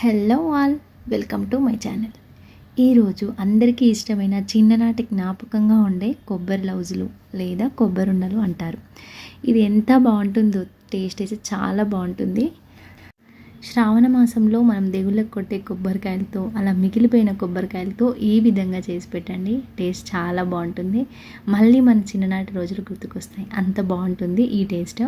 Hello all welcome to my channel. ఈరోజు అందరికీ ఇష్టమైన చిన్ననాటి జ్ఞాపకంగా ఉండే కొబ్బరి లౌజులు లేదా కొబ్బరి ఉండలు అంటారు. ఇది ఎంత బాగుంటుందో టేస్ట్ అయితే చాలా బాగుంటుంది. శ్రావణ మాసంలో మనం దేవుళ్ళకి కొట్టే కొబ్బరికాయలతో అలా మిగిలిపోయిన కొబ్బరికాయలతో ఈ విధంగా చేసి పెట్టండి. టేస్ట్ చాలా బాగుంటుంది. మళ్ళీ మన చిన్ననాటి రోజులు గుర్తుకొస్తాయి. అంత బాగుంటుంది ఈ టేస్ట్.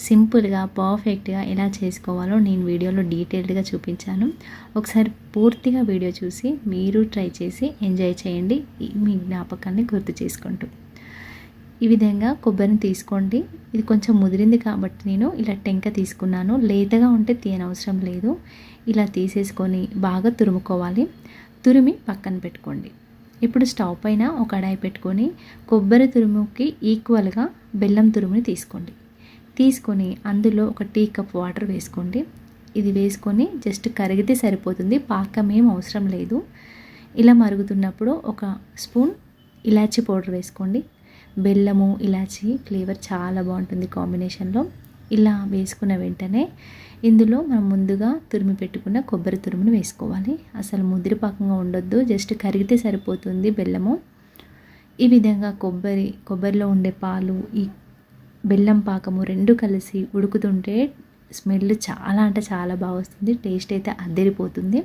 సింపుల్గా పర్ఫెక్ట్గా ఎలా చేసుకోవాలో నేను వీడియోలో డీటెయిల్డ్గా చూపించాను. ఒకసారి పూర్తిగా వీడియో చూసి మీరు ట్రై చేసి ఎంజాయ్ చేయండి. మీ జ్ఞాపకాన్ని గుర్తు చేసుకుంటూ. ఈ విధంగా కొబ్బరిని తీసుకోండి. ఇది కొంచెం ముదిరింది కాబట్టి నేను ఇలా టెంక తీసుకున్నాను. లేతగా ఉంటే తీయనవసరం లేదు. ఇలా తీసేసుకొని బాగా తురుముకోవాలి. తురిమి పక్కన పెట్టుకోండి. ఇప్పుడు స్టవ్ పైన ఒక కడాయి పెట్టుకొని కొబ్బరి తురుముకి ఈక్వల్గా బెల్లం తురుముని తీసుకోండి. తీసుకొని అందులో ఒక టీ కప్ వాటర్ వేసుకోండి. ఇది వేసుకొని జస్ట్ కరిగితే సరిపోతుంది. పాకం ఏం అవసరం లేదు. ఇలా మరుగుతున్నప్పుడు ఒక స్పూన్ ఇలాచి పౌడర్ వేసుకోండి. బెల్లము ఇలాచి ఫ్లేవర్ చాలా బాగుంటుంది కాంబినేషన్లో. ఇలా వేసుకున్న వెంటనే ఇందులో మనం ముందుగా తురిమి పెట్టుకున్న కొబ్బరి తురుమును వేసుకోవాలి. అసలు ముదిరిపాకంగా ఉండొద్దు జస్ట్ కరిగితే సరిపోతుంది బెల్లము. ఈ విధంగా కొబ్బరి కొబ్బరిలో ఉండే పాలు ఈ బెల్లం పాకము రెండు కలిసి ఉడుకుతుంటే స్మెల్ చాలా అంటే చాలా బాగా వస్తుంది. టేస్ట్ అయితే అద్దరిపోతుంది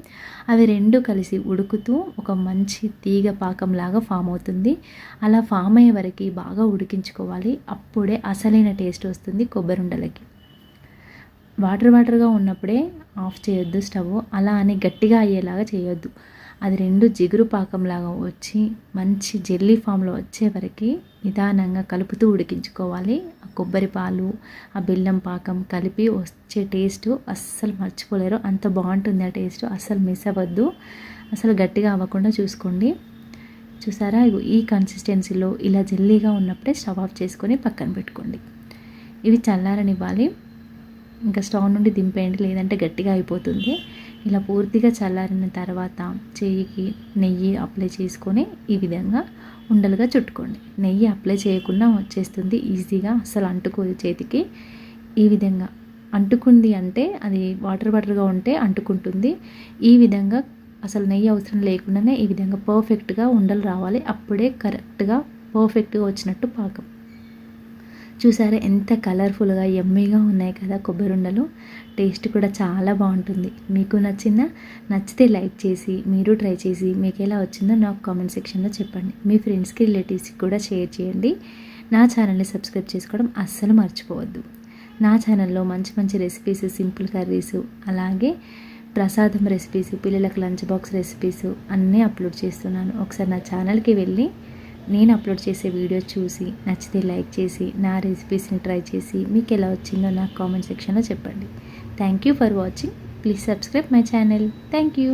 అవి రెండు కలిసి ఉడుకుతూ ఒక మంచి తీగ పాకంలాగా ఫామ్ అవుతుంది. అలా ఫామ్ అయ్యే వరకు బాగా ఉడికించుకోవాలి. అప్పుడే అసలైన టేస్ట్ వస్తుంది కొబ్బరి ఉండలకి వాటర్ వాటర్గా ఉన్నప్పుడే ఆఫ్ చేయొద్దు స్టవ్. అలా అని గట్టిగా అయ్యేలాగా చేయొద్దు. అది రెండు జిగురు పాకంలాగా వచ్చి మంచి జెల్లీ ఫామ్లో వచ్చే వరకు నిదానంగా కలుపుతూ ఉడికించుకోవాలి. కొబ్బరి పాలు ఆ బెల్లం పాకం కలిపి వచ్చే టేస్ట్ అస్సలు మర్చిపోలేరు. అంత బాగుంటుంది ఆ టేస్ట్ అస్సలు మిస్ అవ్వద్దు. అసలు గట్టిగా అవ్వకుండా చూసుకోండి. చూసారా? ఈ కన్సిస్టెన్సీలో ఇలా జెల్లీగా ఉన్నప్పుడే స్టవ్ ఆఫ్ చేసుకొని పక్కన పెట్టుకోండి. ఇవి చల్లారనివ్వాలి. ఇంకా స్టవ్ నుండి దింపేయండి. లేదంటే గట్టిగా అయిపోతుంది. ఇలా పూర్తిగా చల్లారిన తర్వాత చెయ్యికి నెయ్యి అప్లై చేసుకొని ఈ విధంగా ఉండలుగా చుట్టుకోండి. నెయ్యి అప్లై చేయకుండా వచ్చేస్తుంది ఈజీగా అసలు అంటుకోదు చేతికి. ఈ విధంగా అంటుకుంది అంటే అది వాటర్ వాటర్గా ఉంటే అంటుకుంటుంది. ఈ విధంగా అసలు నెయ్యి అవసరం లేకుండానే ఈ విధంగా పర్ఫెక్ట్గా ఉండలు రావాలి. అప్పుడే కరెక్ట్గా పర్ఫెక్ట్గా వచ్చినట్టు పాకం. చూసారా ఎంత కలర్ఫుల్గా ఎమ్మీగా ఉన్నాయి కదా కొబ్బరి ఉండలు టేస్ట్ కూడా చాలా బాగుంటుంది. మీకు నచ్చిందా? నచ్చితే లైక్ చేసి మీరు ట్రై చేసి మీకు ఎలా వచ్చిందో నాకు కామెంట్ సెక్షన్లో చెప్పండి. మీ ఫ్రెండ్స్కి రిలేటివ్స్కి కూడా షేర్ చేయండి. నా ఛానల్ని సబ్స్క్రైబ్ చేసుకోవడం అస్సలు మర్చిపోవద్దు. నా ఛానల్లో మంచి మంచి రెసిపీస్ సింపుల్ కర్రీస్ అలాగే ప్రసాదం రెసిపీస్ పిల్లలకు లంచ్ బాక్స్ రెసిపీస్ అన్నీ అప్లోడ్ చేస్తున్నాను. ఒకసారి నా ఛానల్కి వెళ్ళి నేను అప్లోడ్ చేసే వీడియో చూసి నచ్చితే లైక్ చేసి నా రెసిపీస్ని ట్రై చేసి మీకు ఎలా వచ్చిందో నాకు కామెంట్ సెక్షన్లో చెప్పండి. Thank you for watching please subscribe my channel thank you